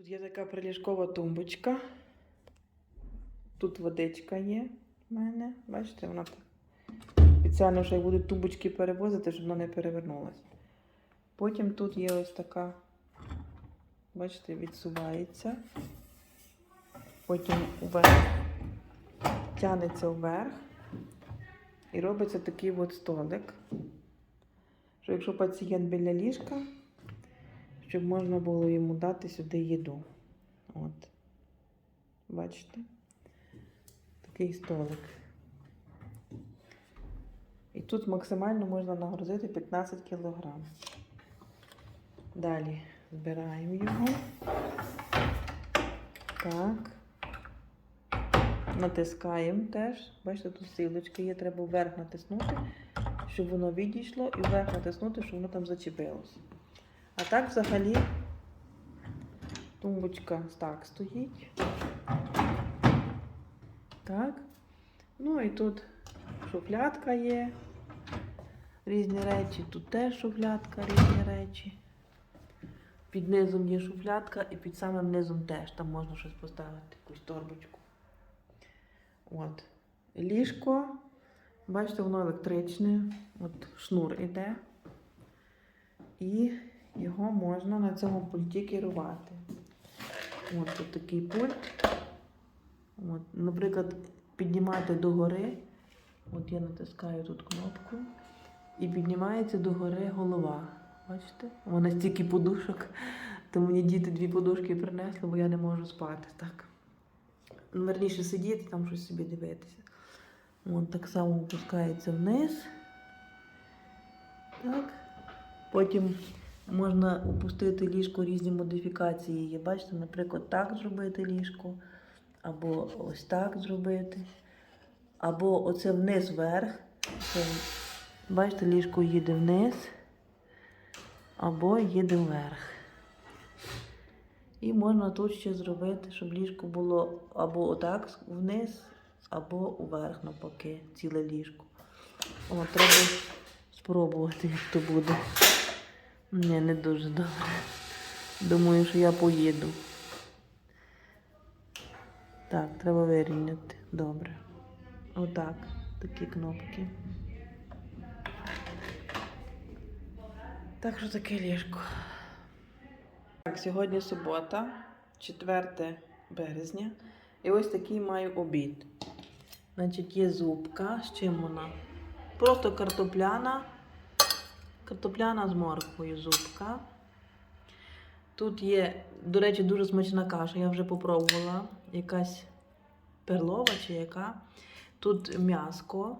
Тут є така приліжкова тумбочка. Тут водичка є в мене. Бачите, вона. Спеціально, що як будуть тумбочки перевозити, щоб вона не перевернулася. Потім тут є ось така, бачите, відсувається. Потім вверх, тягнеться вверх. І робиться такий от столик. Що якщо пацієнт біля ліжка, щоб можна було йому дати сюди їду. От. Бачите? Такий столик. І тут максимально можна нагрузити 15 кг. Далі збираємо його. Так. Натискаємо теж. Бачите, тут силочки є, треба вверх натиснути, щоб воно відійшло, і вверх натиснути, щоб воно там зачепилося. А так взагалі тумбочка так стоїть. Так. Ну і тут шуфлядка є. Різні речі. Тут теж шуфлядка, різні речі. Під низом є шуфлядка і під самим низом теж. Там можна щось поставити, якусь торбочку. От. Ліжко. Бачите, воно електричне. От шнур іде. І його можна на цьому пульті керувати. От тут такий пульт. От, наприклад, піднімати догори. От я натискаю тут кнопку. І піднімається догори голова. Бачите? Вона стільки подушок. То мені діти дві подушки принесли, бо я не можу спати так. Ну, Верніше сидіти, там щось собі дивитися. От так само опускається вниз. Так. Потім можна опустити ліжко різні модифікації. Є. Бачите, наприклад, так зробити ліжко, або ось так зробити, або оце вниз вверх. Це, бачите, ліжко їде вниз, або їде вверх. І можна тут ще зробити, щоб ліжко було або отак вниз, або вверх навпаки, ціле ліжко. О, треба спробувати, як то буде. Ні, не дуже добре. Думаю, що я поїду. Так, треба вирівняти. Добре. Отак. Такі кнопки. Так що таке ліжко. Так, сьогодні субота, 4 березня. І ось такий маю обід. Значить, є зубка. З чим вона? Просто картопляна. Картопляна з морквою зубка. Тут є, до речі, дуже смачна каша, я вже попробувала. Якась перлова чи яка. Тут м'яско.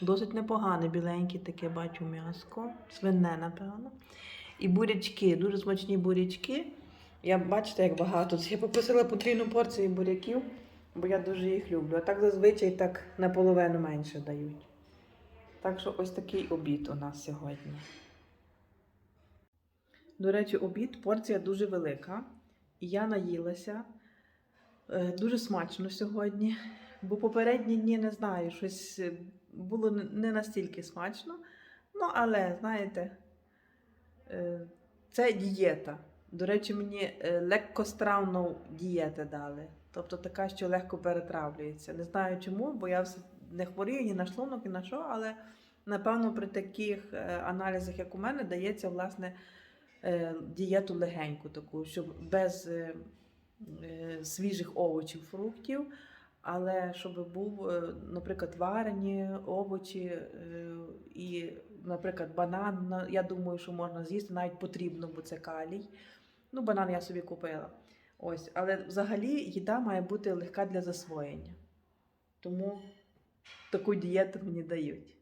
Досить непогане, біленьке таке бачу м'яско. Свине, напевно. І бурячки, дуже смачні бурячки. Я бачите, як багато. Я попросила потрійну порцію буряків, бо я дуже їх люблю. А так зазвичай так наполовину менше дають. Так що ось такий обід у нас сьогодні. До речі, обід порція дуже велика. І я наїлася. Е, Дуже смачно сьогодні. Бо попередні дні не знаю, щось е, було не- настільки смачно. Ну, але, знаєте, е, це дієта. До речі, мені легкостравну дієту дали. Тобто така, що легко перетравлюється. Не знаю чому, бо я не хворію ні на шлунок, ні на що, але напевно при таких е, аналізах, як у мене, дається власне е, дієту легеньку, таку, щоб без е, свіжих овочів, фруктів, але щоб був, наприклад, варені овочі і, наприклад, банан. Я думаю, що можна з'їсти, навіть потрібно, бо це калій. Ну, банан я собі купила. Ось, але взагалі їда має бути легка для засвоєння. Тому таку дієту мені дають.